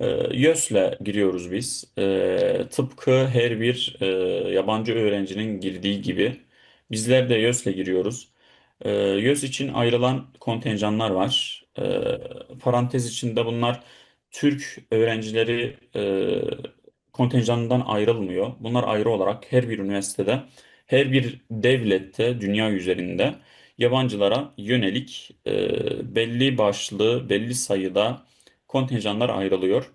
E, YÖS'le giriyoruz biz. E, tıpkı her bir e, yabancı öğrencinin girdiği gibi bizler de YÖS'le giriyoruz. E, YÖS için ayrılan kontenjanlar var. E, parantez içinde bunlar Türk öğrencileri e, kontenjanından ayrılmıyor. Bunlar ayrı olarak her bir üniversitede, her bir devlette, dünya üzerinde yabancılara yönelik e, belli başlı, belli sayıda kontenjanlar ayrılıyor.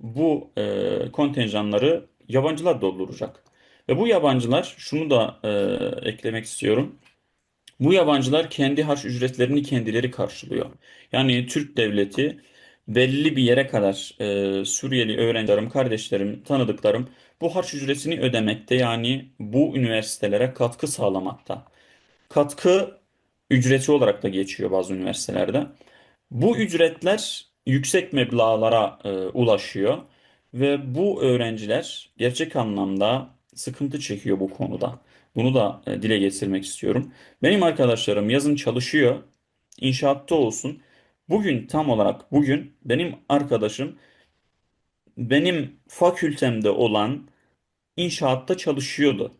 Bu e, kontenjanları yabancılar dolduracak. Ve bu yabancılar, şunu da e, eklemek istiyorum. Bu yabancılar kendi harç ücretlerini kendileri karşılıyor. Yani Türk devleti belli bir yere kadar e, Suriyeli öğrencilerim, kardeşlerim, tanıdıklarım bu harç ücretini ödemekte. Yani bu üniversitelere katkı sağlamakta. Katkı ücreti olarak da geçiyor bazı üniversitelerde. Bu ücretler yüksek meblağlara e, ulaşıyor ve bu öğrenciler gerçek anlamda sıkıntı çekiyor bu konuda. Bunu da e, dile getirmek istiyorum. Benim arkadaşlarım yazın çalışıyor, inşaatta olsun. Bugün tam olarak bugün benim arkadaşım benim fakültemde olan inşaatta çalışıyordu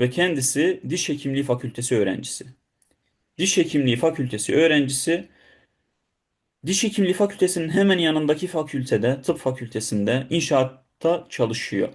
ve kendisi diş hekimliği fakültesi öğrencisi. Diş hekimliği fakültesi öğrencisi Diş Hekimliği Fakültesinin hemen yanındaki fakültede, tıp fakültesinde inşaatta çalışıyor.